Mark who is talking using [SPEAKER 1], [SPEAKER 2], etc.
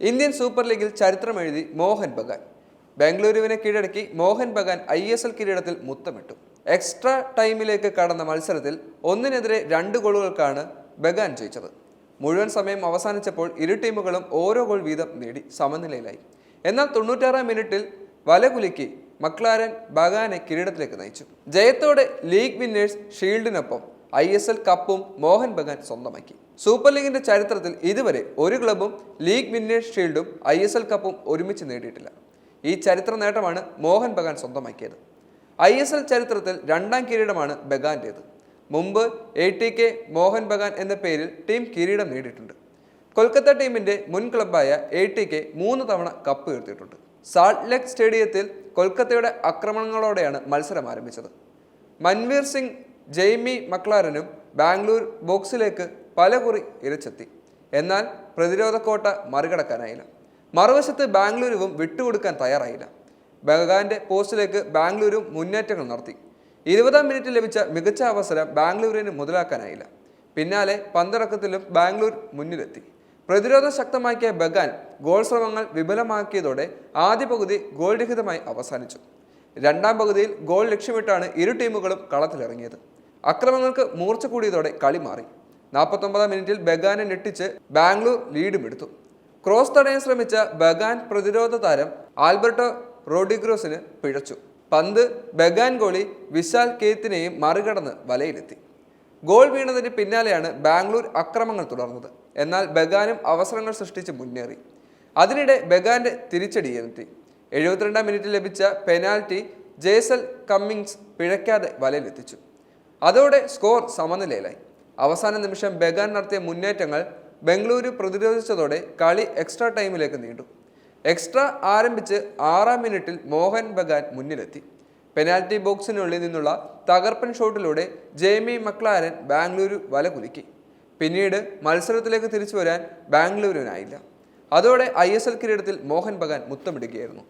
[SPEAKER 1] Indian super ലീഗിൽ ചരിത്രം എഴുതി മോഹൻ ബഗാൻ. ബാംഗ്ലൂരുവിനെ കീഴടക്കി Mohun Bagan I S L കിരീടത്തിൽ മുത്തമിട്ടു. എക്സ്ട്രാ ടൈമിലേക്ക് കടന്ന മത്സരത്തിൽ ഒന്നിനെതിരെ രണ്ട് ഗോളുകൾക്കാണ് ബഗാൻ ജയിച്ചത്. മുഴുവൻ സമയം അവസാനിച്ചപ്പോൾ ഇരു ടീമുകളും ഓരോ ഗോൾ വീതം നേടി സമനിലയിലായി. എന്നാൽ തൊണ്ണൂറ്റാറാം മിനിറ്റിൽ വലകുലുക്കി മക്ലാരൻ ബഗാനെ കിരീടത്തിലേക്ക് നയിച്ചു. ജയത്തോടെ ലീഗ് വിന്നേഴ്സ് ഷീൽഡിനൊപ്പം ഐ എസ് എൽ കപ്പും മോഹൻ ബഗാൻ സ്വന്തമാക്കി. സൂപ്പർ ലീഗിന്റെ ചരിത്രത്തിൽ ഇതുവരെ ഒരു ക്ലബും ലീഗ് വിന്നേഴ്സ് ഷീൽഡും ഐ എസ് എൽ കപ്പും ഒരുമിച്ച് നേടിയിട്ടില്ല. ഈ ചരിത്ര നേട്ടമാണ് മോഹൻ ബഗാൻ സ്വന്തമാക്കിയത്. ഐ എസ് എൽ ചരിത്രത്തിൽ രണ്ടാം കിരീടമാണ് ബഗാന്റേത്. മുമ്പ് A T K Mohan Bagan എന്ന പേരിൽ ടീം കിരീടം നേടിയിട്ടുണ്ട്. കൊൽക്കത്ത ടീമിന്റെ മുൻ ക്ലബായ എ ടി കെ മൂന്ന് തവണ കപ്പ് ഉയർത്തിയിട്ടുണ്ട്. സാൾട്ട് ലേക്ക് സ്റ്റേഡിയത്തിൽ കൊൽക്കത്തയുടെ ആക്രമണങ്ങളോടെയാണ് മത്സരം ആരംഭിച്ചത്. മൻവീർ സിംഗ് ജെയ്മി മക്ലാരനും ബാംഗ്ലൂർ ബോക്സിലേക്ക് പലകുറി ഇരച്ചെത്തി. എന്നാൽ പ്രതിരോധ കോട്ട മറികടക്കാനായില്ല. മറുവശത്ത് ബാംഗ്ലൂരുവും വിട്ടുകൊടുക്കാൻ തയ്യാറായില്ല. ബഗാന്റെ പോസ്റ്റിലേക്ക് ബാംഗ്ലൂരും മുന്നേറ്റങ്ങൾ നടത്തി. ഇരുപതാം മിനിറ്റ് ലഭിച്ച മികച്ച അവസരം ബാംഗ്ലൂരിന് മുതലാക്കാനായില്ല. പിന്നാലെ പന്തിറക്കത്തിലും ബാംഗ്ലൂർ മുന്നിലെത്തി. പ്രതിരോധം ശക്തമാക്കിയ ബഗാൻ ഗോൾ ശ്രമങ്ങൾ വിപുലമാക്കിയതോടെ ആദ്യ പകുതി ഗോൾരഹിതമായി അവസാനിച്ചു. രണ്ടാം പകുതിയിൽ ഗോൾ ലക്ഷ്യമിട്ടാണ് ഇരു ടീമുകളും കളത്തിലിറങ്ങിയത്. അക്രമങ്ങൾക്ക് മൂർച്ച കൂടിയതോടെ കളി മാറി. നാൽപ്പത്തൊമ്പതാം മിനിറ്റിൽ ബഗാനെ ഞെട്ടിച്ച് ബാംഗ്ലൂർ ലീഡും എടുത്തു. ക്രോസ് തടയാൻ ശ്രമിച്ച ബഗാൻ പ്രതിരോധ താരം ആൽബർട്ടോ റോഡിഗ്രോസിന് പിഴച്ചു. പന്ത് ബഗാൻ ഗോളി വിശാൽ കേത്തിനെയും മറികടന്ന് വലയിലെത്തി. ഗോൾ വീണതിന് പിന്നാലെയാണ് ബാംഗ്ലൂർ അക്രമങ്ങൾ തുടർന്നത്. എന്നാൽ ബഗാനും അവസരങ്ങൾ സൃഷ്ടിച്ച് മുന്നേറി. അതിനിടെ ബഗാന്റെ തിരിച്ചടിയെത്തി എഴുപത്തിരണ്ടാം മിനിറ്റിൽ ലഭിച്ച പെനാൽറ്റി ജേസൽ കമ്മിങ്സ് പിഴയ്ക്കാതെ വലയിലെത്തിച്ചു. അതോടെ സ്കോർ സമനിലയിലായി. അവസാന നിമിഷം ബഗാൻ നടത്തിയ മുന്നേറ്റങ്ങൾ ബംഗളൂരു പ്രതിരോധിച്ചതോടെ കളി എക്സ്ട്രാ ടൈമിലേക്ക് നീണ്ടു. എക്സ്ട്രാ ആരംഭിച്ച് ആറാം മിനിറ്റിൽ മോഹൻ ബഗാൻ മുന്നിലെത്തി. പെനാൽറ്റി ബോക്സിനുള്ളിൽ നിന്നുള്ള തകർപ്പൻ ഷോട്ടിലൂടെ ജെയ്മി മക്ലാരൻ ബാംഗ്ലൂരു വല കുലുക്കി. പിന്നീട് മത്സരത്തിലേക്ക് തിരിച്ചു വരാൻ ബാംഗ്ലൂരിനായില്ല. അതോടെ ഐ എസ് എൽ കിരീടത്തിൽ മോഹൻ ബഗാൻ മുത്തമിടുകയായിരുന്നു.